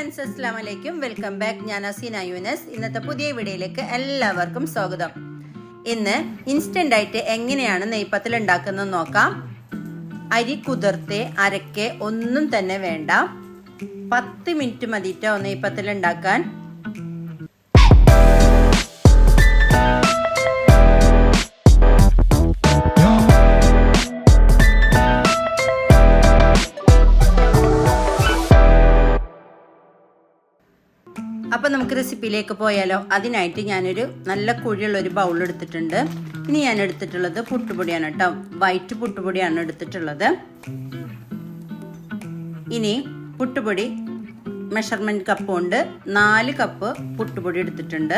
Friends അസ്സാം വലൈക്കും welcome back. ഞാൻ അസീന യുനസ്. ഇന്നത്തെ പുതിയ വീഡിയോയിലേക്ക് എല്ലാവർക്കും സ്വാഗതം. ഇന്ന് ഇൻസ്റ്റന്റ് ആയിട്ട് എങ്ങനെയാണ് നെയ്പ്പത്തിൽ ഉണ്ടാക്കുന്നത് നോക്കാം. അരി കുതിർത്ത് അരക്കെ ഒന്നും തന്നെ വേണ്ട. പത്ത് മിനിറ്റ് മതിയിട്ടോ നെയ്പ്പത്തിൽ ഉണ്ടാക്കാൻ. നമുക്ക് റെസിപ്പിയിലേക്ക് പോയാലോ? അതിനായിട്ട് ഞാനൊരു നല്ല കുഴിയുള്ള ഒരു ബൗൾ എടുത്തിട്ടുണ്ട്. ഇനി ഞാൻ എടുത്തിട്ടുള്ളത് പുട്ടുപൊടിയാണ് കേട്ടോ. വൈറ്റ് പുട്ടുപൊടിയാണ് എടുത്തിട്ടുള്ളത്. ഇനി പുട്ടുപൊടി മെഷർമെന്റ് കപ്പ് കൊണ്ട് നാല് കപ്പ് പുട്ടുപൊടി എടുത്തിട്ടുണ്ട്.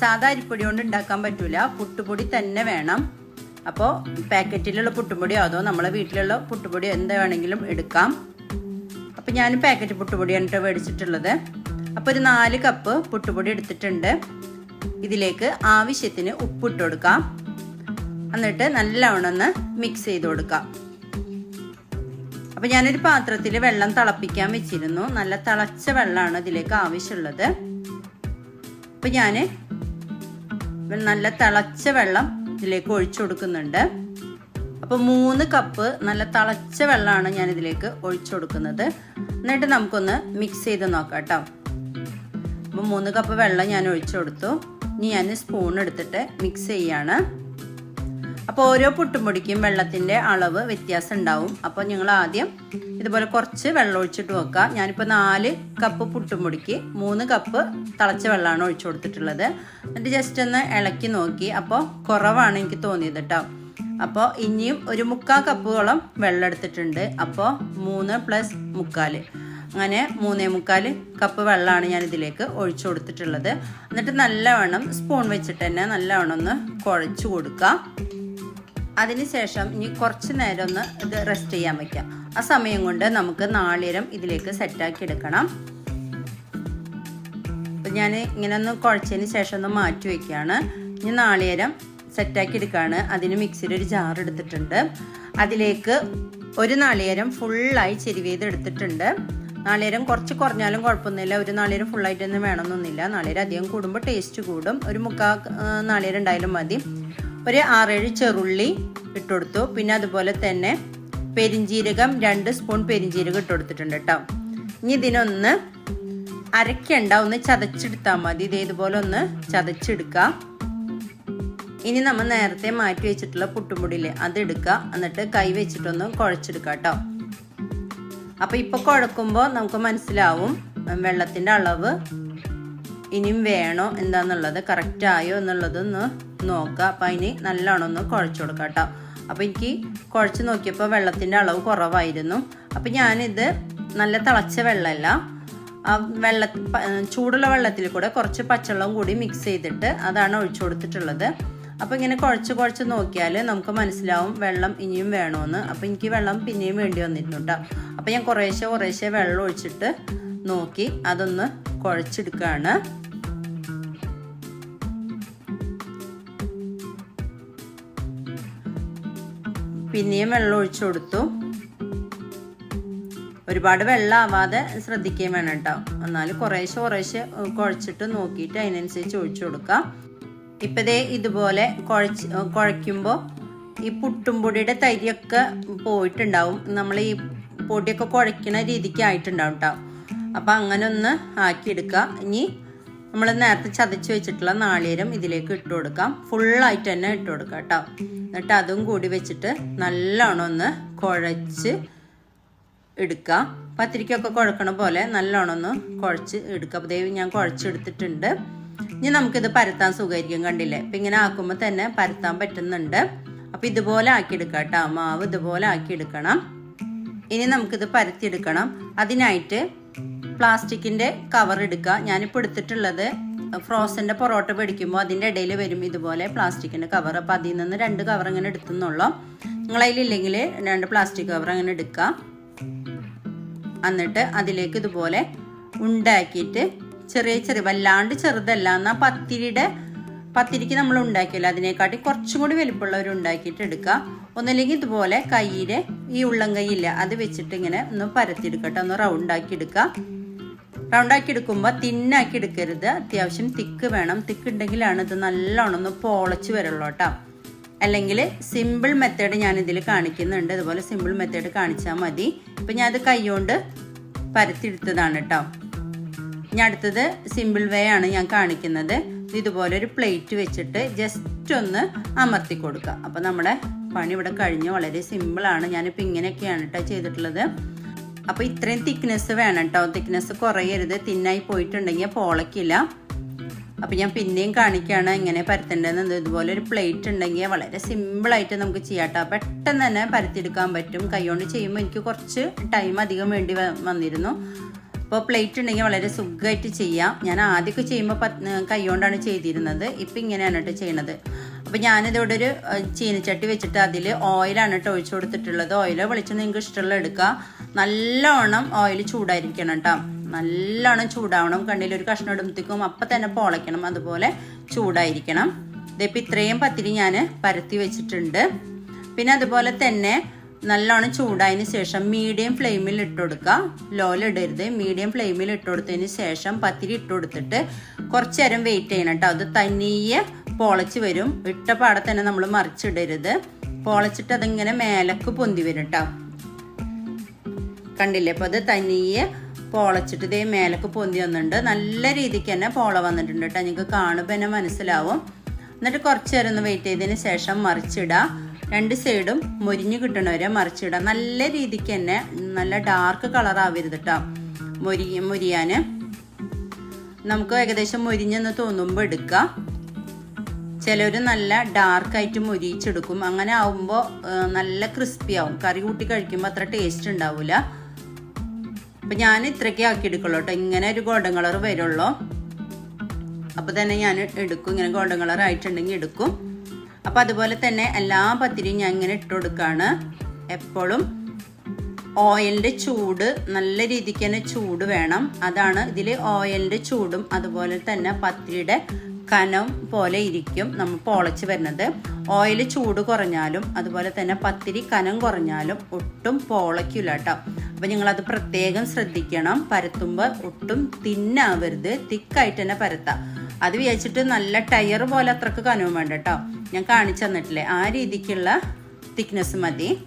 സാധാ അരിപ്പൊടി കൊണ്ട് ഉണ്ടാക്കാൻ പറ്റൂല. പുട്ടുപൊടി തന്നെ വേണം. അപ്പോൾ പാക്കറ്റിലുള്ള പുട്ടുപൊടിയോ അതോ നമ്മളെ വീട്ടിലുള്ള പുട്ടുപൊടിയോ എന്ത് വേണമെങ്കിലും എടുക്കാം. അപ്പം ഞാൻ പാക്കറ്റ് പുട്ടുപൊടിയാണ് കേട്ടോ മേടിച്ചിട്ടുള്ളത്. അപ്പോൾ ഒരു നാല് കപ്പ് പുട്ടുപൊടി എടുത്തിട്ടുണ്ട്. ഇതിലേക്ക് ആവശ്യത്തിന് ഉപ്പിട്ട് കൊടുക്കാം. എന്നിട്ട് നല്ലവണ്ണം ഒന്ന് മിക്സ് ചെയ്ത് കൊടുക്കാം. അപ്പം ഞാനൊരു പാത്രത്തിൽ വെള്ളം തിളപ്പിക്കാൻ വെച്ചിരുന്നു. നല്ല തിളച്ച വെള്ളമാണ് ഇതിലേക്ക് ആവശ്യമുള്ളത്. അപ്പം ഞാൻ നല്ല തിളച്ച വെള്ളം ഇതിലേക്ക് ഒഴിച്ചു കൊടുക്കുന്നുണ്ട്. അപ്പോൾ മൂന്ന് കപ്പ് നല്ല തിളച്ച വെള്ളമാണ് ഞാൻ ഇതിലേക്ക് ഒഴിച്ചു കൊടുക്കുന്നത്. എന്നിട്ട് നമുക്കൊന്ന് മിക്സ് ചെയ്ത് നോക്കാം കേട്ടോ. അപ്പോൾ മൂന്ന് കപ്പ് വെള്ളം ഞാൻ ഒഴിച്ചു കൊടുത്തു. ഇനി ഞാൻ സ്പൂൺ എടുത്തിട്ട് മിക്സ് ചെയ്യാണ്. അപ്പോൾ ഓരോ പുട്ടുംപൊടിക്കും വെള്ളത്തിന്റെ അളവ് വ്യത്യാസം ഉണ്ടാവും. അപ്പോൾ നിങ്ങൾ ആദ്യം ഇതുപോലെ കുറച്ച് വെള്ളം ഒഴിച്ചിട്ട് വെക്കുക. ഞാനിപ്പോൾ നാല് കപ്പ് പുട്ടുംപൊടിക്ക് മൂന്ന് കപ്പ് തിളച്ച വെള്ളമാണ് ഒഴിച്ചു കൊടുത്തിട്ടുള്ളത്. എന്നിട്ട് ജസ്റ്റ് ഒന്ന് ഇളക്കി നോക്കി. അപ്പോൾ കുറവാണ് എനിക്ക് തോന്നിയത് കേട്ടോ അപ്പോൾ ഇനിയും ഒരു മുക്കാൽ കപ്പോളം വെള്ളം എടുത്തിട്ടുണ്ട്. അപ്പോൾ മൂന്ന് പ്ലസ് മുക്കാൽ അങ്ങനെ മൂന്നേ മുക്കാൽ കപ്പ് വെള്ളമാണ് ഞാൻ ഇതിലേക്ക് ഒഴിച്ചു കൊടുത്തിട്ടുള്ളത്. എന്നിട്ട് നല്ലവണ്ണം സ്പൂൺ വെച്ചിട്ട് തന്നെ നല്ലവണ്ണം ഒന്ന് കുഴച്ചു കൊടുക്കുക അതിനുശേഷം ഇനി കുറച്ച് നേരം ഒന്ന് ഇത് റെസ്റ്റ് ചെയ്യാൻ വയ്ക്കാം ആ സമയം കൊണ്ട് നമുക്ക് നാളികേരം ഇതിലേക്ക് സെറ്റാക്കി എടുക്കണം. അപ്പം ഞാൻ ഇങ്ങനെ ഒന്ന് കുഴച്ചതിന് ശേഷം ഒന്ന് മാറ്റി വയ്ക്കുകയാണ് ഇനി നാളികേരം സെറ്റാക്കി എടുക്കുകയാണ് അതിന് മിക്സിയിൽ ഒരു ജാർ എടുത്തിട്ടുണ്ട്. അതിലേക്ക് ഒരു നാളികേരം ഫുള്ളായി ചെരുവേത് എടുത്തിട്ടുണ്ട് നാളികേരം കുറച്ച് കുറഞ്ഞാലും കുഴപ്പമൊന്നുമില്ല. ഒരു നാളികേരം ഫുള്ളായിട്ട് തന്നെ വേണമെന്നൊന്നുമില്ല. നാളികേരം അധികം കൂടുമ്പോൾ ടേസ്റ്റ് കൂടും. ഒരു മുക്കാൽ നാളികേരം ഉണ്ടായാലും മതി. ഒരു ആറേഴ് ചെറുള്ളി ഇട്ടുകൊടുത്തു. പിന്നെ അതുപോലെ തന്നെ പെരിഞ്ജീരകം രണ്ട് സ്പൂൺ പെരിഞ്ജീരകം ഇട്ട് കൊടുത്തിട്ടുണ്ട് കേട്ടോ. ഇനി ഇതിനൊന്ന് അരക്കണ്ട ഒന്ന് ചതച്ചെടുത്താൽ മതി. ഇത് ഇതുപോലെ ഒന്ന് ചതച്ചെടുക്കാം ഇനി നമ്മൾ നേരത്തെ മാറ്റി വെച്ചിട്ടുള്ള പുട്ടുമുടിയില്ലേ അതെടുക്കുക എന്നിട്ട് കൈ വെച്ചിട്ടൊന്ന് കുഴച്ചെടുക്കാം കേട്ടോ. അപ്പോൾ ഇപ്പോൾ കുഴക്കുമ്പോൾ നമുക്ക് മനസ്സിലാവും വെള്ളത്തിന്റെ അളവ് ഇനിയും വേണോ എന്താന്നുള്ളത് കറക്റ്റ് ആയോ എന്നുള്ളതൊന്ന് നോക്കുക അപ്പം അതിന് നല്ലോണം ഒന്ന് കുഴച്ച് കൊടുക്കാം കേട്ടോ അപ്പോൾ എനിക്ക് കുഴച്ച് നോക്കിയപ്പോൾ വെള്ളത്തിന്റെ അളവ് കുറവായിരുന്നു. അപ്പൊ ഞാനിത് നല്ല തിളച്ച വെള്ളമല്ല ആ വെള്ള ചൂടുള്ള വെള്ളത്തിൽ കൂടെ കുറച്ച് പച്ചവെള്ളം കൂടി മിക്സ് ചെയ്തിട്ട് അതാണ് ഒഴിച്ചു കൊടുത്തിട്ടുള്ളത്. അപ്പോൾ ഇങ്ങനെ കുഴച്ച് കുഴച്ച് നോക്കിയാൽ നമുക്ക് മനസ്സിലാവും വെള്ളം ഇനിയും വേണമെന്ന് അപ്പോൾ എനിക്ക് വെള്ളം പിന്നെയും വേണ്ടി വന്നിട്ടുണ്ട്. കേട്ടോ അപ്പോൾ ഞാൻ കുറേശ്ശെ കുറേശ്ശെ വെള്ളം ഒഴിച്ചിട്ട് നോക്കി അതൊന്ന് കുഴച്ചെടുക്കുകയാണ് പിന്നെയും വെള്ളം ഒഴിച്ചു കൊടുത്തു. ഒരുപാട് വെള്ളം ആവാതെ ശ്രദ്ധിക്കുകയും വേണം കേട്ടോ. എന്നാൽ കുറേശ്ശെ കുറേശ്ശെ കുഴച്ചിട്ട് നോക്കിയിട്ട് അതിനനുസരിച്ച് ഒഴിച്ചു കൊടുക്കാം. ഇപ്പം ദേ ഇതുപോലെ കുഴച്ച് കുഴയ്ക്കുമ്പോൾ ഈ പുട്ടുംപൊടിയുടെ തരിയൊക്കെ പോയിട്ടുണ്ടാവും. നമ്മൾ ഈ പൊടിയൊക്കെ കുഴയ്ക്കുന്ന രീതിക്ക് ആയിട്ടുണ്ടാവും കേട്ടോ അപ്പം അങ്ങനെ ഒന്ന് ആക്കിയെടുക്കുക ഇനി നമ്മൾ നേരത്തെ ചതച്ച് വെച്ചിട്ടുള്ള നാളികേരം ഇതിലേക്ക് ഇട്ട് കൊടുക്കാം. ഫുള്ളായിട്ട് തന്നെ ഇട്ട് കൊടുക്കാം കേട്ടോ എന്നിട്ട് അതും കൂടി വെച്ചിട്ട് നല്ലോണം ഒന്ന് കുഴച്ച് എടുക്കുക പത്തിരിക്കൊക്കെ കുഴക്കണ പോലെ നല്ലോണം ഒന്ന് കുഴച്ച് എടുക്കുക അപ്പോൾ ദൈവം ഞാൻ കുഴച്ചെടുത്തിട്ടുണ്ട്. ഇനി നമുക്കിത് പരത്താൻ സുഖമായിരിക്കും കണ്ടില്ലേ? അപ്പം ഇങ്ങനെ ആക്കുമ്പോൾ തന്നെ പരത്താൻ പറ്റുന്നുണ്ട്. അപ്പം ഇതുപോലെ ആക്കിയെടുക്കാം കേട്ടോ മാവ് ഇതുപോലെ ആക്കി എടുക്കണം ഇനി നമുക്കിത് പരത്തിയെടുക്കണം. അതിനായിട്ട് പ്ലാസ്റ്റിക്കിന്റെ കവർ എടുക്കുക. ഞാനിപ്പോൾ എടുത്തിട്ടുള്ളത് ഫ്രോസന്റെ പൊറോട്ട പിടിക്കുമ്പോൾ അതിന്റെ ഇടയിൽ വരും ഇതുപോലെ പ്ലാസ്റ്റിക്കിന്റെ കവർ അപ്പോൾ അതിൽ നിന്ന് രണ്ട് കവർ ഇങ്ങനെ എടുത്തുന്നുള്ളൂ. നിങ്ങളതിലില്ലെങ്കിൽ രണ്ട് പ്ലാസ്റ്റിക് കവർ അങ്ങനെ എടുക്കുക. എന്നിട്ട് അതിലേക്ക് ഇതുപോലെ ഉണ്ടാക്കിയിട്ട് ചെറിയ ചെറിയ വല്ലാണ്ട് ചെറുതല്ല. എന്നാൽ പത്തിരിയുടെ പത്തിരിക്ക് നമ്മൾ ഉണ്ടാക്കിയല്ലോ. അതിനെക്കാട്ടി കുറച്ചും കൂടി വലിപ്പമുള്ളവർ ഉണ്ടാക്കിയിട്ട് എടുക്കുക ഒന്നല്ലെങ്കിൽ ഇതുപോലെ കയ്യിലെ ഈ ഉള്ളം കൈയില്ല അത് വെച്ചിട്ട് ഇങ്ങനെ ഒന്ന് പരത്തിയെടുക്കട്ടെ. ഒന്ന് റൗണ്ട് ആക്കി എടുക്കുക റൗണ്ട് ആക്കി എടുക്കുമ്പോൾ തിന്നാക്കി എടുക്കരുത്. അത്യാവശ്യം തിക്ക് വേണം. തിക്ക് ഉണ്ടെങ്കിലാണ് ഇത് നല്ലോണം ഒന്ന് പോളച്ച് വരുള്ളൂ കേട്ടോ. അല്ലെങ്കിൽ സിമ്പിൾ മെത്തേഡ് ഞാൻ ഇതിൽ കാണിക്കുന്നുണ്ട്. അതുപോലെ സിമ്പിൾ മെത്തേഡ് കാണിച്ചാൽ മതി. ഇപ്പം ഞാൻ അത് കൈകൊണ്ട് പരത്തിയെടുത്തതാണ് കേട്ടോ. ഇനി അടുത്തത് സിമ്പിൾ വേ ആണ് ഞാൻ കാണിക്കുന്നത്. ഇതുപോലെ ഒരു പ്ലേറ്റ് വെച്ചിട്ട് ജസ്റ്റ് ഒന്ന് അമർത്തി കൊടുക്കുക. അപ്പോൾ നമ്മുടെ പണി ഇവിടെ കഴിഞ്ഞു. വളരെ സിമ്പിളാണ് ഞാനിപ്പോൾ ഇങ്ങനെയൊക്കെയാണ് കേട്ടോ ചെയ്തിട്ടുള്ളത്. അപ്പോൾ ഇത്രയും തിക്നെസ് വേണം കേട്ടോ തിക്നെസ് കുറയരുത്. തിന്നായി പോയിട്ടുണ്ടെങ്കിൽ പോളക്കില്ല. അപ്പം ഞാൻ പിന്നെയും കാണിക്കുകയാണ് എങ്ങനെ പരത്തേണ്ടതെന്ന്. ഇതുപോലെ ഒരു പ്ലേറ്റ് ഉണ്ടെങ്കിൽ വളരെ സിമ്പിളായിട്ട് നമുക്ക് ചെയ്യാം കേട്ടോ പെട്ടെന്ന് തന്നെ പരത്തിയെടുക്കാൻ പറ്റും. കൈകൊണ്ട് ചെയ്യുമ്പോൾ എനിക്ക് കുറച്ച് ടൈം അധികം വേണ്ടി വന്നിരുന്നു. അപ്പോൾ പ്ലേറ്റ് ഉണ്ടെങ്കിൽ വളരെ സുഖമായിട്ട് ചെയ്യാം. ഞാൻ ആദ്യമൊക്കെ ചെയ്യുമ്പോൾ കൈകൊണ്ടാണ് ചെയ്തിരുന്നത്. ഇപ്പം ഇങ്ങനെയാണ് കേട്ടോ ചെയ്യണത്. അപ്പോൾ ഞാനിതോടെ ഒരു ചീനച്ചട്ടി വെച്ചിട്ട് അതിൽ ഓയിലാണ് കേട്ടോ ഒഴിച്ചു കൊടുത്തിട്ടുള്ളത്. ഓയിലോ വെളിച്ചെണ്ണ നിങ്ങൾക്ക് ഇഷ്ടമുള്ള എടുക്കുക നല്ലോണം ഓയിൽ ചൂടായിരിക്കണം കേട്ടോ. നല്ലോണം ചൂടാവണം. കണ്ണിൽ ഒരു കഷ്ണം ഇടുമ്പത്തേക്കും അപ്പം തന്നെ പൊളയ്ക്കണം. അതുപോലെ ചൂടായിരിക്കണം. ഇതിപ്പോൾ ഇത്രയും പത്തിരി ഞാൻ പരത്തി വെച്ചിട്ടുണ്ട്. പിന്നെ അതുപോലെ തന്നെ നല്ലോണം ചൂടായതിന് ശേഷം മീഡിയം ഫ്ലെയിമിൽ ഇട്ട് കൊടുക്കുക. ലോലിടരുത് മീഡിയം ഫ്ലെയിമിൽ ഇട്ട് കൊടുത്തതിന് ശേഷം പത്തിരി ഇട്ട് കൊടുത്തിട്ട് കുറച്ച് നേരം വെയിറ്റ് ചെയ്യണം കേട്ടോ അത് തനിയെ പൊളച്ച് വരും. ഇട്ട പാടെ തന്നെ നമ്മൾ മറിച്ചിടരുത്. പൊളച്ചിട്ട് അതിങ്ങനെ മേലക്ക് പൊന്തി വരും കേട്ടോ കണ്ടില്ലേ? അപ്പോൾ അത് തനിയെ പോളച്ചിട്ട് ഇതേ മേലക്ക് പൊന്തി വന്നിട്ടുണ്ട്. നല്ല രീതിക്ക് തന്നെ പോള വന്നിട്ടുണ്ട് കേട്ടോ നിങ്ങൾക്ക് കാണുമ്പോൾ തന്നെ മനസ്സിലാവും. എന്നിട്ട് കുറച്ച് നേരം ഒന്ന് വെയിറ്റ് ചെയ്തതിന് ശേഷം മറിച്ചിടുക. രണ്ട് സൈഡും മുരിഞ്ഞ് കിട്ടണവരെ മറിച്ചിടാം നല്ല രീതിക്ക് തന്നെ നല്ല ഡാർക്ക് കളർ ആവരുത് കേട്ടോ മുരി മൊരിയാൻ നമുക്ക് ഏകദേശം മുരിഞ്ഞെന്ന് തോന്നുമ്പോൾ എടുക്കാം. ചിലർ നല്ല ഡാർക്കായിട്ട് മുരിച്ചെടുക്കും അങ്ങനെ ആവുമ്പോൾ നല്ല ക്രിസ്പി ആവും. കറി കൂട്ടി കഴിക്കുമ്പോൾ അത്ര ടേസ്റ്റ് ഉണ്ടാവില്ല അപ്പം ഞാൻ ഇത്രയ്ക്ക് ആക്കി എടുക്കുള്ളൂ കേട്ടോ ഇങ്ങനെ ഒരു ഗോൾഡൻ കളർ വരുള്ളൂ. അപ്പോൾ തന്നെ ഞാൻ എടുക്കും. ഇങ്ങനെ ഗോൾഡൻ കളർ ആയിട്ടുണ്ടെങ്കിൽ എടുക്കും. അപ്പോൾ അതുപോലെ തന്നെ എല്ലാ പത്തിരിയും ഞാൻ ഇങ്ങനെ ഇട്ട് കൊടുക്കുകയാണ് എപ്പോഴും ഓയിലിന്റെ ചൂട് നല്ല രീതിക്ക് തന്നെ ചൂട് വേണം. അതാണ് ഇതിൽ ഓയിലിന്റെ ചൂടും അതുപോലെ തന്നെ പത്തിരിയുടെ കനം പോലെ ഇരിക്കും. നമ്മൾ പൊളച്ച് വരുന്നത്. ഓയിൽ ചൂട് കുറഞ്ഞാലും അതുപോലെ തന്നെ പത്തിരി കനം കുറഞ്ഞാലും ഒട്ടും പോളയ്ക്കില്ല കേട്ടോ. അപ്പം നിങ്ങളത് പ്രത്യേകം ശ്രദ്ധിക്കണം. പരത്തുമ്പോൾ ഒട്ടും തിന്നാവരുത്. തിക്കായിട്ട് തന്നെ പരത്താം. അത് വിചാരിച്ചിട്ട് നല്ല ടയർ പോലെ അത്രയ്ക്ക് കനവും വേണ്ട കേട്ടോ. ഞാൻ കാണിച്ചു തന്നിട്ടില്ലേ? ആ രീതിക്കുള്ള തിക്നെസ് മതി.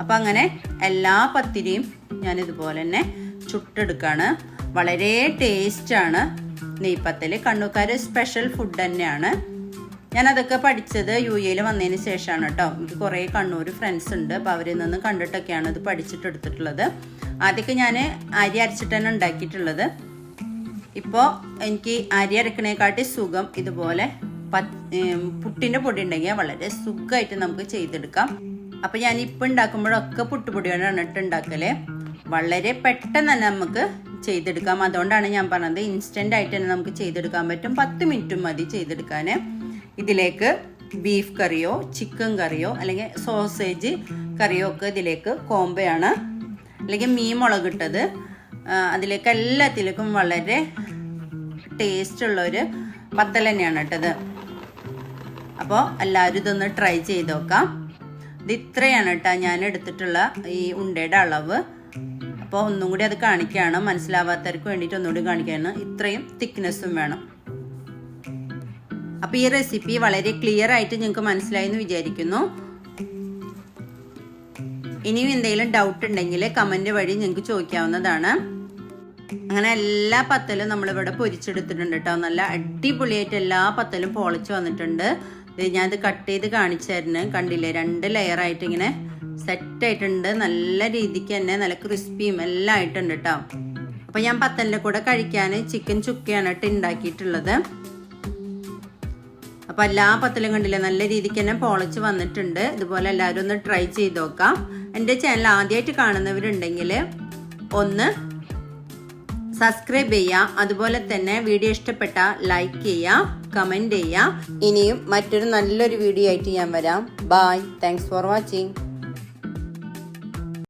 അപ്പം അങ്ങനെ എല്ലാ പത്തിരിയും ഞാൻ ഇതുപോലെ തന്നെ ചുട്ടെടുക്കാണ്. വളരെ ടേസ്റ്റാണ് നെയ്പ്പത്തൽ കണ്ണൂക്കാർ സ്പെഷ്യൽ ഫുഡ് തന്നെയാണ്. ഞാൻ അതൊക്കെ പഠിച്ചത് യു എയിൽ വന്നതിന് ശേഷമാണ് കേട്ടോ എനിക്ക് കുറേ കണ്ണൂർ ഫ്രണ്ട്സ് ഉണ്ട്. അപ്പോൾ അവരിൽ നിന്ന് കണ്ടിട്ടൊക്കെയാണ് ഇത് പഠിച്ചിട്ടെടുത്തിട്ടുള്ളത്. ആദ്യമൊക്കെ ഞാൻ അരി അരച്ചിട്ട് തന്നെ ഉണ്ടാക്കിയിട്ടുള്ളത്. ഇപ്പോൾ എനിക്ക് അരി അരക്കണേക്കാട്ടി സുഖം ഇതുപോലെ പുട്ടിന്റെ പൊടി ഉണ്ടെങ്കിൽ വളരെ സുഖമായിട്ട് നമുക്ക് ചെയ്തെടുക്കാം. അപ്പം ഞാൻ ഇപ്പം ഉണ്ടാക്കുമ്പോഴൊക്കെ പുട്ടുപൊടിയാണ് ഇട്ട് വളരെ പെട്ടെന്ന് തന്നെ നമുക്ക് ചെയ്തെടുക്കാം. അതുകൊണ്ടാണ് ഞാൻ പറഞ്ഞത് ഇൻസ്റ്റന്റ് ആയിട്ട് തന്നെ നമുക്ക് ചെയ്തെടുക്കാൻ പറ്റും. പത്ത് മിനിറ്റും മതി ചെയ്തെടുക്കാൻ ഇതിലേക്ക് ബീഫ് കറിയോ ചിക്കൻ കറിയോ അല്ലെങ്കിൽ സോസേജ് കറിയോ ഒക്കെ ഇതിലേക്ക് കോമ്പയാണ് അല്ലെങ്കിൽ മീൻ മുളകിട്ടത് അതിലേക്ക് എല്ലാത്തിലേക്കും വളരെ ടേസ്റ്റ് ഉള്ളൊരു പത്തൽ തന്നെയാണ് ഇട്ടത്. അപ്പോൾ എല്ലാവരും ഇതൊന്ന് ട്രൈ ചെയ്ത് നോക്കാം. ഇത് ഇത്രയാണ് കേട്ടോ ഞാൻ എടുത്തിട്ടുള്ള ഈ ഉണ്ടയുടെ അളവ്. അപ്പോൾ ഒന്നും കൂടി അത് കാണിക്കുകയാണ് മനസ്സിലാവാത്തവർക്ക് വേണ്ടിയിട്ട് ഒന്നുകൂടി കാണിക്കുകയാണ് ഇത്രയും തിക്നെസ്സും വേണം. അപ്പോൾ ഈ റെസിപ്പി വളരെ ക്ലിയർ ആയിട്ട് നിങ്ങൾക്ക് മനസ്സിലായി എന്ന് വിചാരിക്കുന്നു. ഇനിയും എന്തെങ്കിലും ഡൗട്ട് ഉണ്ടെങ്കിൽ കമന്റ് വഴി നിങ്ങൾക്ക് ചോദിക്കാവുന്നതാണ്. അങ്ങനെ എല്ലാ പത്തലും നമ്മളിവിടെ പൊരിച്ചെടുത്തിട്ടുണ്ട് കേട്ടോ. നല്ല അടിപൊളിയായിട്ട് എല്ലാ പത്തലും പൊളിച്ച് വന്നിട്ടുണ്ട്. ഞാനിത് കട്ട് ചെയ്ത് കാണിച്ചായിരുന്നു. കണ്ടില്ലേ? രണ്ട് ലെയർ ആയിട്ട് ഇങ്ങനെ സെറ്റ് ആയിട്ടുണ്ട് നല്ല രീതിക്ക് തന്നെ നല്ല ക്രിസ്പിയും എല്ലാം ആയിട്ടുണ്ട് കേട്ടോ അപ്പോൾ ഞാൻ പത്തലിന്റെ കൂടെ കഴിക്കാൻ ചിക്കൻ ചുക്കയാണ് കേട്ടോ ഉണ്ടാക്കിയിട്ടുള്ളത് അപ്പോൾ എല്ലാ പത്തലും കണ്ടില്ലേ നല്ല രീതിക്ക് തന്നെ പൊളച്ച് വന്നിട്ടുണ്ട്. ഇതുപോലെ എല്ലാവരും ഒന്ന് ട്രൈ ചെയ്ത് നോക്കാം. എന്റെ ചാനൽ ആദ്യമായിട്ട് കാണുന്നവരുണ്ടെങ്കിൽ ഒന്ന് സബ്സ്ക്രൈബ് ചെയ്യുക അതുപോലെ തന്നെ വീഡിയോ ഇഷ്ടപ്പെട്ട ലൈക്ക് ചെയ്യുക കമന്റ് ചെയ്യുക ഇനിയും മറ്റൊരു നല്ലൊരു വീഡിയോ ആയിട്ട് ഞാൻ വരാം. Bye thanks for watching